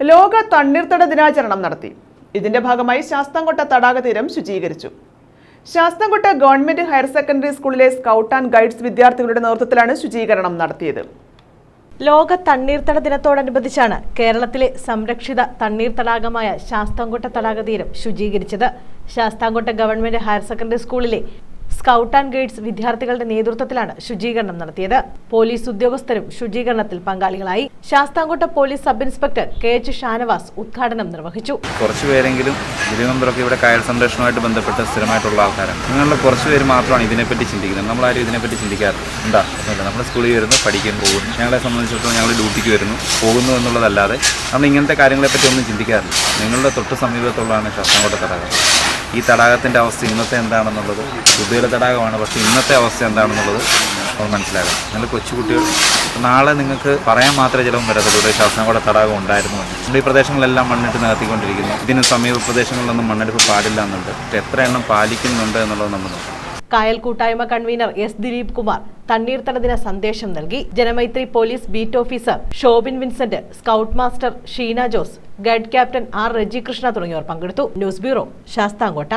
ലോക തണ്ണീർത്തട ദിനാചരണം നടത്തി. ഇതിന്റെ ഭാഗമായി ശാസ്താംകോട്ട തടാക തീരം ശുചീകരിച്ചു. ശാസ്താംകോട്ട ഗവൺമെന്റ് ഹയർ സെക്കൻഡറി സ്കൂളിലെ സ്കൗട്ട് ആൻഡ് ഗൈഡ്സ് വിദ്യാർത്ഥികളുടെ നേതൃത്വത്തിലാണ് ശുചീകരണം നടത്തിയത്. ലോക തണ്ണീർത്തട ദിനത്തോടനുബന്ധിച്ചാണ് കേരളത്തിലെ സംരക്ഷിത തണ്ണീർത്തടാകമായ ശാസ്താംകോട്ട തടാക തീരം ശുചീകരിച്ചത്. ശാസ്താംകോട്ട ഗവൺമെന്റ് ഹയർ സെക്കൻഡറി സ്കൂളിലെ സ്കൗട്ട് ആൻഡ് ഗൈഡ്സ് വിദ്യാർത്ഥികളുടെ നേതൃത്വത്തിലാണ് ശുചീകരണം നടത്തിയത്. പോലീസ് ഉദ്യോഗസ്ഥരും ശുചീകരണത്തിൽ പങ്കാളികളായി. Sasthamkotta police sub inspector K H Shanavas ഉദ്ഘാടനം നിർവഹിച്ചു. കുറച്ചുപേരെങ്കിലും മെമ്പറൊക്കെ ഇവിടെ കായൽ സംരക്ഷണവുമായിട്ട് ബന്ധപ്പെട്ട് സ്ഥിരമായിട്ടുള്ള ആൾക്കാരാണ്. നിങ്ങളുടെ കുറച്ചുപേര് മാത്രമാണ് ഇതിനെപ്പറ്റി ചിന്തിക്കുന്നത്. നമ്മളാരും ഇതിനെപ്പറ്റി ചിന്തിക്കാറില്ല. എന്താ? നമ്മൾ സ്കൂളിൽ വരുന്നു പഠിക്കാൻ പോകുന്നു. ഞങ്ങളെ സംബന്ധിച്ചിടത്തോളം ഞങ്ങൾ ഡ്യൂട്ടിക്ക് വരുന്നു പോകുന്നു എന്നുള്ളതല്ലാതെ നമ്മൾ ഇങ്ങനത്തെ കാര്യങ്ങളെപ്പറ്റി ഒന്നും ചിന്തിക്കാറില്ല. നിങ്ങളുടെ തൊട്ട് സമീപത്തുള്ളതാണ് ശാസ്താംകോട്ട തടാകം. ഈ തടാകത്തിന്റെ അവസ്ഥ ഇന്നത്തെ എന്താണെന്നുള്ളത്? ഉദ്യോഗ തടാകമാണ്. പക്ഷേ ഇന്നത്തെ അവസ്ഥ എന്താണെന്നുള്ളത് നമ്മൾ മനസ്സിലാക്കണം നിങ്ങൾ കൊച്ചുകുട്ടികൾ നാളെ നിങ്ങൾക്ക് പറയാൻ മാത്രമേ ചിലവും വരത്തുള്ളൂ. ശാസ്താംകോട്ട തടാകം ഉണ്ടായിരുന്നു നമ്മുടെ ഈ പ്രദേശങ്ങളെല്ലാം മണ്ണിട്ട് നികത്തിക്കൊണ്ടിരിക്കുന്നു. ഇതിന് സമീപ പ്രദേശങ്ങളിലൊന്നും മണ്ണെടുപ്പ് പാടില്ല എന്നുണ്ട് എത്ര എണ്ണം പാലിക്കുന്നുണ്ട് എന്നുള്ളത് നമ്മൾ കായൽ കൂട്ടായ്മ കൺവീനർ എസ് ദിലീപ് കുമാർ തണ്ണീർത്തട ദിന സന്ദേശം നൽകി. Janamaithri police beat officer Shobin Vincent scout master Sheena Jose guide captain R Reji തുടങ്ങിയവർ പങ്കെടുത്തു. News bureau Sasthamkotta.